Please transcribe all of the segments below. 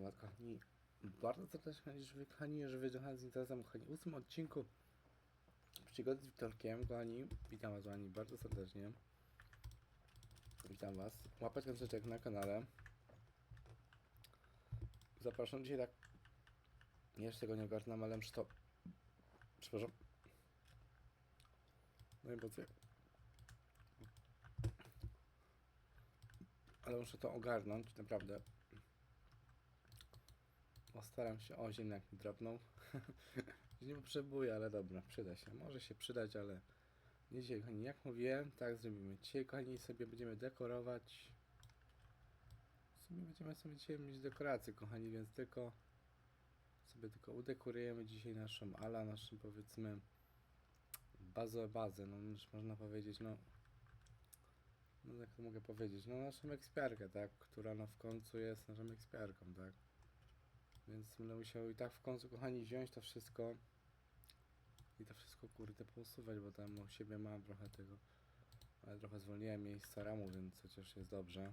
Was kochani. Bardzo serdecznie że kochani, że wyjechałem z interesem kochani. W ósmym odcinku przygody z Wiktorkiem, kochani. Witam was kochani bardzo serdecznie. Witam was. Łapać kończyczek na kanale. Zapraszam dzisiaj tak. Jeszcze tego nie ogarnam, ale muszę to. Przepraszam. No i po co? Ale muszę to ogarnąć, naprawdę. Postaram się. O, mi drapnął. nie potrzebuję, ale dobra, przyda się. Może się przydać, ale nie dzisiaj, kochani. Jak mówiłem, tak zrobimy. Dzisiaj, kochani, sobie będziemy dekorować. W sumie będziemy sobie dzisiaj mieć dekoracje, kochani, więc tylko sobie tylko udekorujemy dzisiaj naszą ala, naszą powiedzmy bazę, bazę, no już można powiedzieć, no no jak to mogę powiedzieć, no naszą ekspiarkę, tak, która no w końcu jest naszą ekspiarką, tak. Więc będę musiał i tak w końcu, kochani, wziąć to wszystko i to wszystko, kurde, pousuwać, bo tam u siebie mam trochę tego, ale trochę zwolniłem miejsca ramu, więc chociaż jest dobrze,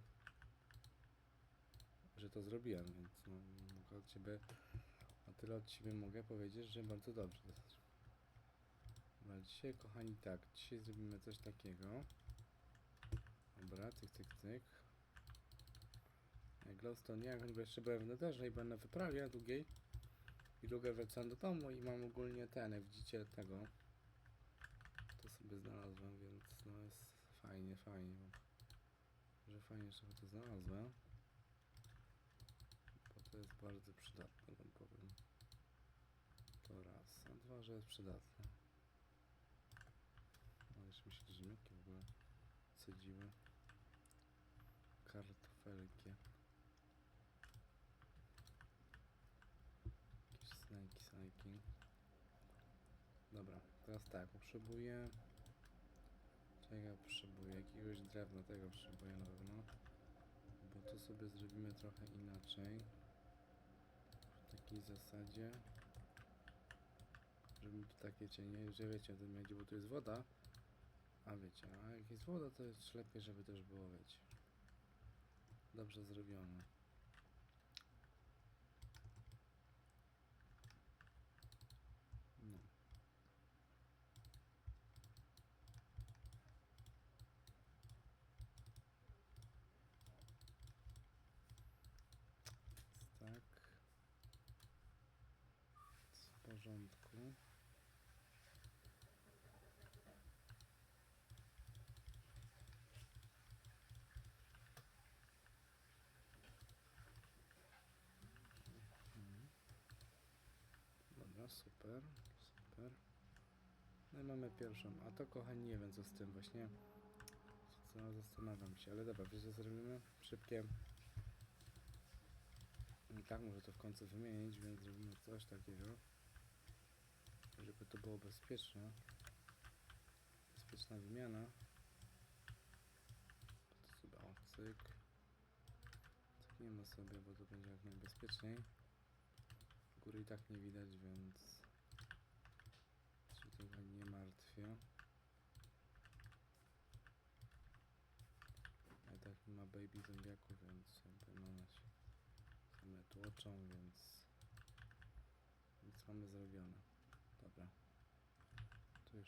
że to zrobiłem, więc no, mogę od Ciebie, a tyle od Ciebie mogę powiedzieć, że bardzo dobrze. Dobra, dzisiaj, kochani, tak, dzisiaj zrobimy coś takiego. Dobra, cyk, cyk, cyk. Glowstone, nie, jak jeszcze byłem w Netherze i byłem na wyprawie długiej. I długo wracałem do domu i mam ogólnie ten, jak widzicie, tego. To sobie znalazłem, więc no jest fajnie, fajnie. Bo, że fajnie, że to znalazłem. Bo to jest bardzo przydatne, wam powiem. To raz. A dwa, że jest przydatne. No jeszcze mi się ziemniaki w ogóle sadziły. Dobra, teraz tak, potrzebuję... Czego potrzebuję? Jakiegoś drewna, tego potrzebuję na pewno. Bo tu sobie zrobimy trochę inaczej. W takiej zasadzie. Żeby tu takie cienie, że wiecie, to będzie, bo tu jest woda. A wiecie, a jak jest woda, to jest lepiej, żeby też było, wiecie. Dobrze zrobione. No. Więc tak. W porządku. Dobra, super, super. No i mamy pierwszą. A to kochani nie wiem co z tym właśnie. Co zastanawiam się, ale dobra, wiecie co zrobimy? Szybkie. I tak muszę to w końcu wymienić, więc zrobimy coś takiego. To było bezpieczne. Bezpieczna wymiana. To sobie o, cyk. Cykniemy sobie, bo to będzie jak najbezpieczniej. Góry i tak nie widać, więc się tego nie martwię. A tak ma baby zombiaków, więc jakby no one się same tłoczą, więc nic mamy zrobione.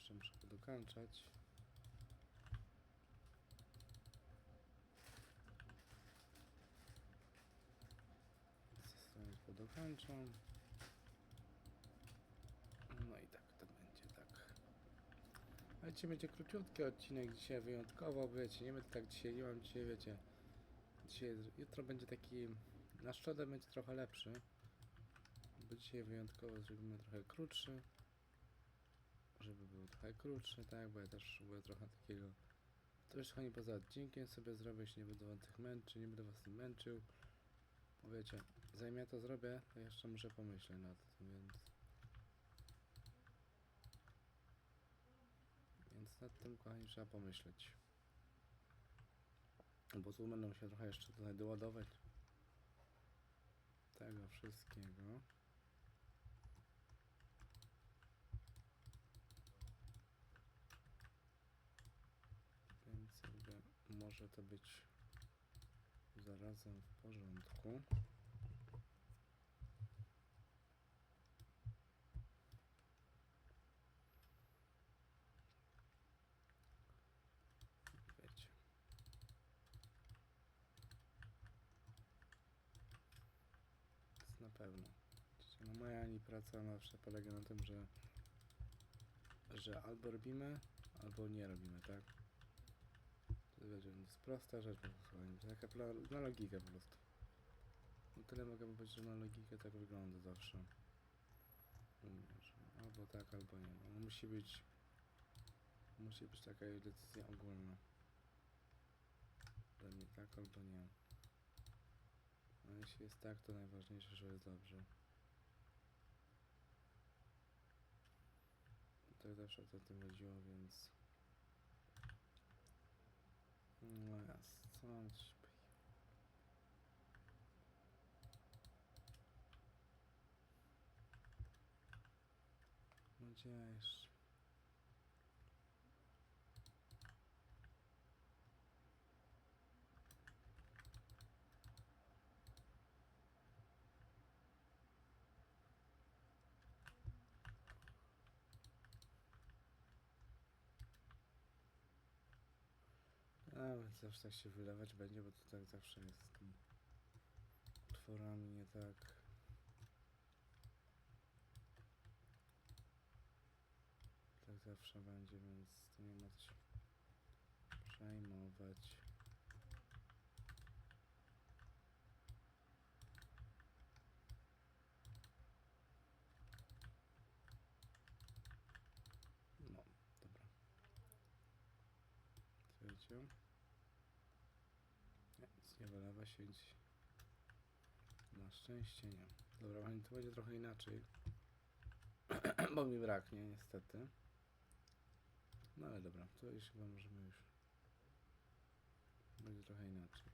Jeszcze muszę podokańczać. Strony podokańczam. No i tak to będzie, tak. A dzisiaj będzie króciutki odcinek, dzisiaj wyjątkowo, wiecie, nie będę tak dzisiaj, nie mam dzisiaj, wiecie, dzisiaj, jutro będzie taki, na szczodę będzie trochę lepszy, bo dzisiaj wyjątkowo zrobimy trochę krótszy, żeby był trochę krótszy, tak, bo ja też potrzebuję trochę takiego, troszkę nie poza odcinkiem sobie zrobię, się nie będę was tych męczył, nie będę was tym męczył, bo wiecie, zanim ja to zrobię, to jeszcze muszę pomyśleć nad tym, więc... Więc nad tym, kochani, trzeba pomyśleć. Bo tu będą się trochę jeszcze tutaj doładować tego wszystkiego. może to być zarazem w porządku. Wiecie. Na pewno. No moja ani praca zawsze polega na tym, że, że albo robimy, albo nie robimy, tak? To wiecie, to jest prosta rzecz, taka na logikę po prostu. No tyle mogę powiedzieć, że na logikę tak wygląda zawsze. Rozumiesz? Albo tak, albo nie. No, musi być musi być taka decyzja ogólna. Dla mnie tak albo nie. A jeśli jest tak, to najważniejsze, że jest dobrze. Tak zawsze o tym chodziło, więc... No jas, co mam? No gdzie jeszcze? A, więc zawsze tak się wylewać będzie, bo to tak zawsze jest z tymi utworami nie tak. Tak zawsze będzie, więc to nie ma co się przejmować. No, dobra. Nie, wylewa nic. Na szczęście nie. Dobra, pani, to będzie trochę inaczej. Bo mi braknie, niestety. No ale dobra, to już chyba możemy już. Będzie trochę inaczej.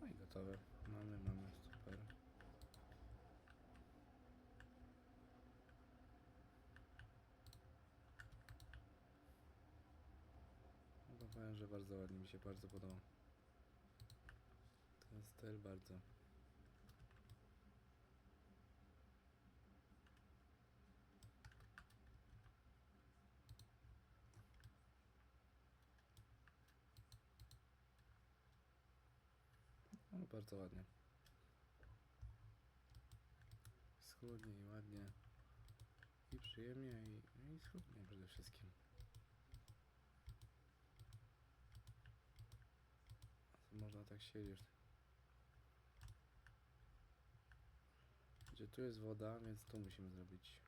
No i gotowe. Mamy, mamy, super. Że bardzo ładnie mi się bardzo podoba. Ten styl bardzo. No bardzo ładnie. Schludnie i ładnie. I przyjemnie i, no i schludnie przede wszystkim. To można tak siedzieć. Gdzie tu jest woda, więc tu musimy zrobić.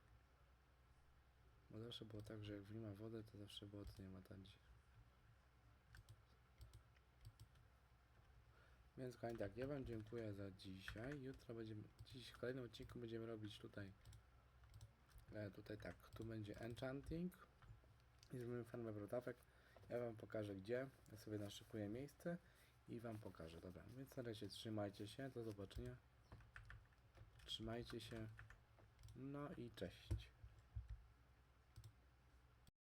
Bo zawsze było tak, że jak w nie ma wody, to zawsze było to nie ma tandzi. Więc kochani tak, ja wam dziękuję za dzisiaj. Jutro będziemy, dziś w kolejnym odcinku będziemy robić tutaj e, tutaj tak, tu będzie enchanting i zrobimy farmę brodawek. Ja wam pokażę gdzie, ja sobie naszykuję miejsce i wam pokażę, dobra, więc na razie trzymajcie się, do zobaczenia. Trzymajcie się, no i cześć.